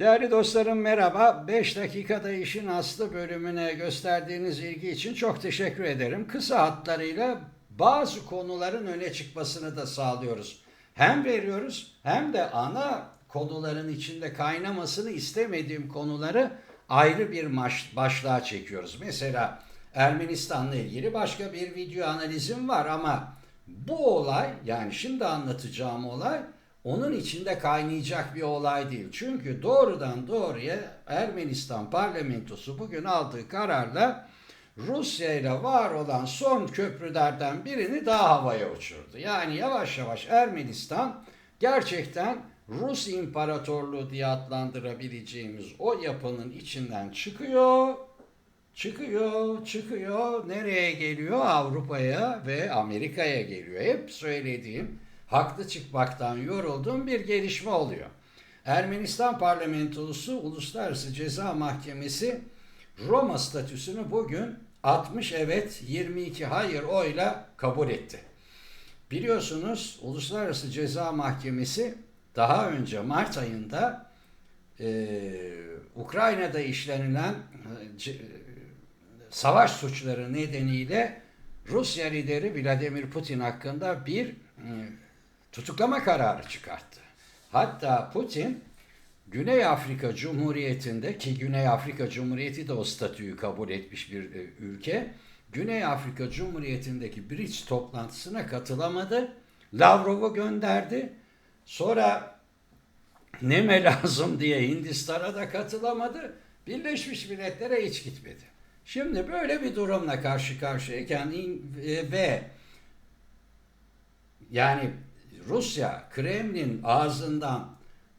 Değerli dostlarım merhaba. 5 dakikada işin aslı bölümüne gösterdiğiniz ilgi için çok teşekkür ederim. Kısa hatlarıyla bazı konuların öne çıkmasını da sağlıyoruz. Hem veriyoruz hem de ana konuların içinde kaynamasını istemediğim konuları ayrı bir başlığa çekiyoruz. Mesela Ermenistan'la ilgili başka bir video analizim var ama bu olay yani şimdi anlatacağım olay onun içinde kaynayacak bir olay değil. Çünkü doğrudan doğruya Ermenistan parlamentosu bugün aldığı kararla Rusya ile var olan son köprülerden birini daha havaya uçurdu. Yani yavaş yavaş Ermenistan gerçekten Rus İmparatorluğu diye adlandırabileceğimiz o yapının içinden çıkıyor Çıkıyor, çıkıyor. Nereye geliyor? Avrupa'ya ve Amerika'ya geliyor. Hep söylediğim, haklı çıkmaktan yorulduğum bir gelişme oluyor. Ermenistan parlamentosu Uluslararası Ceza Mahkemesi Roma statüsünü bugün 60 evet 22 hayır oyla kabul etti. Biliyorsunuz Uluslararası Ceza Mahkemesi daha önce Mart ayında e, Ukrayna'da işlenilen e, ce- savaş suçları nedeniyle Rusya lideri Vladimir Putin hakkında bir e, tutuklama kararı çıkarttı. Hatta Putin Güney Afrika Cumhuriyeti'nde ki Güney Afrika Cumhuriyeti de o statüyü kabul etmiş bir e, ülke. Güney Afrika Cumhuriyeti'ndeki bridge toplantısına katılamadı. Lavrov'u gönderdi. Sonra neme lazım diye Hindistan'a da katılamadı. Birleşmiş Milletler'e hiç gitmedi. Şimdi böyle bir durumla karşı karşıyayken e, ve yani Rusya Kremlin ağzından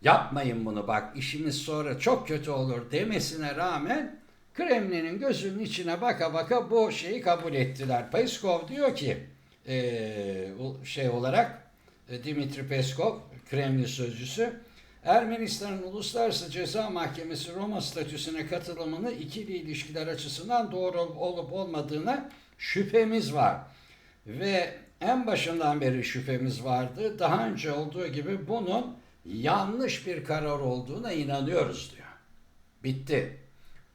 yapmayın bunu bak işimiz sonra çok kötü olur demesine rağmen Kremlin'in gözünün içine baka baka bu şeyi kabul ettiler. Peskov diyor ki e, şey olarak e, Dimitri Peskov Kremlin sözcüsü Ermenistan'ın Uluslararası Ceza Mahkemesi Roma statüsüne katılımını ikili ilişkiler açısından doğru olup olmadığına şüphemiz var. Ve en başından beri şüphemiz vardı. Daha önce olduğu gibi bunun yanlış bir karar olduğuna inanıyoruz diyor. Bitti.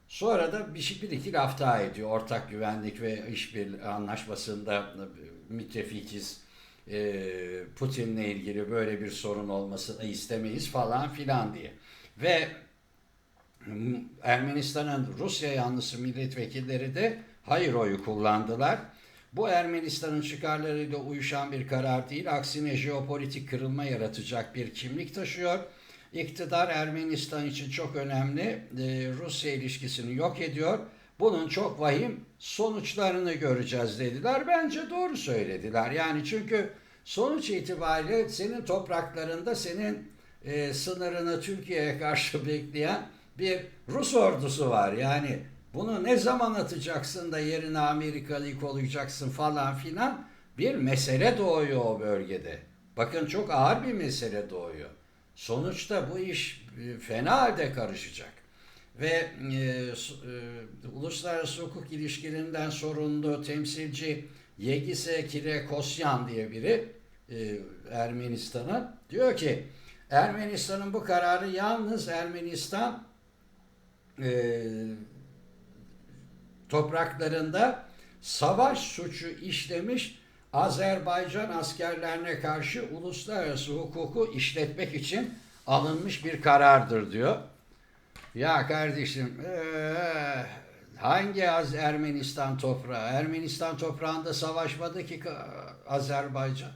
Sonra da bir, şey, bir iki laf daha ediyor. Ortak güvenlik ve işbirliği anlaşmasında müttefikiz. E, Putin'le ilgili böyle bir sorun olmasını istemeyiz falan filan diye. Ve Ermenistan'ın Rusya yanlısı milletvekilleri de hayır oyu kullandılar. Bu Ermenistan'ın çıkarlarıyla uyuşan bir karar değil, aksine jeopolitik kırılma yaratacak bir kimlik taşıyor. İktidar Ermenistan için çok önemli. e, Rusya ilişkisini yok ediyor. Bunun çok vahim sonuçlarını göreceğiz dediler. Bence doğru söylediler. Yani çünkü sonuç itibariyle senin topraklarında senin e, sınırını Türkiye'ye karşı bekleyen bir Rus ordusu var. Yani bunu ne zaman atacaksın da yerine Amerikalıyı kollayacaksın falan filan bir mesele doğuyor o bölgede. Bakın çok ağır bir mesele doğuyor. Sonuçta bu iş e, fena halde karışacak. Ve e, e, uluslararası hukuk ilişkilerinden sorumlu temsilci Yegise Kirekosyan diye biri e, Ermenistan'ın diyor ki Ermenistan'ın bu kararı yalnız Ermenistan e, topraklarında savaş suçu işlemiş Azerbaycan askerlerine karşı uluslararası hukuku işletmek için alınmış bir karardır diyor. Ya kardeşim eee, hangi Az Ermenistan toprağı? Ermenistan toprağında savaşmadı ki Azerbaycan.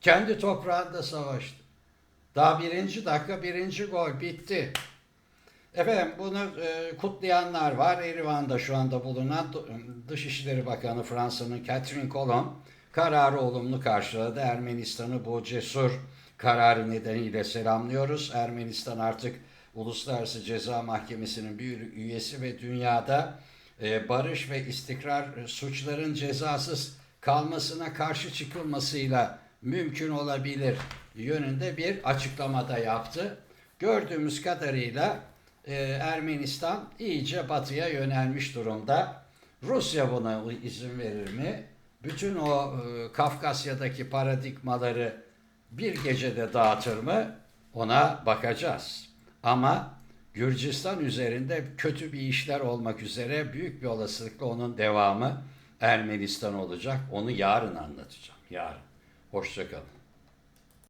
Kendi toprağında savaştı. Daha birinci dakika birinci gol bitti. Efendim bunu e, kutlayanlar var. Erivan'da şu anda bulunan Dışişleri Bakanı Fransa'nın Catherine Colonna kararı olumlu karşıladı. Ermenistan'ı bu cesur kararı nedeniyle selamlıyoruz. Ermenistan artık Uluslararası Ceza Mahkemesi'nin bir üyesi ve dünyada e, barış ve istikrar suçların cezasız kalmasına karşı çıkılmasıyla mümkün olabilir yönünde bir açıklamada yaptı. Gördüğümüz kadarıyla e, Ermenistan iyice batıya yönelmiş durumda. Rusya buna izin verir mi? Bütün o e, Kafkasya'daki paradigmaları bir gecede dağıtır mı? Ona bakacağız. Ama Gürcistan üzerinde kötü bir işler olmak üzere büyük bir olasılıkla onun devamı Ermenistan olacak. Onu yarın anlatacağım. Yarın. Hoşçakalın.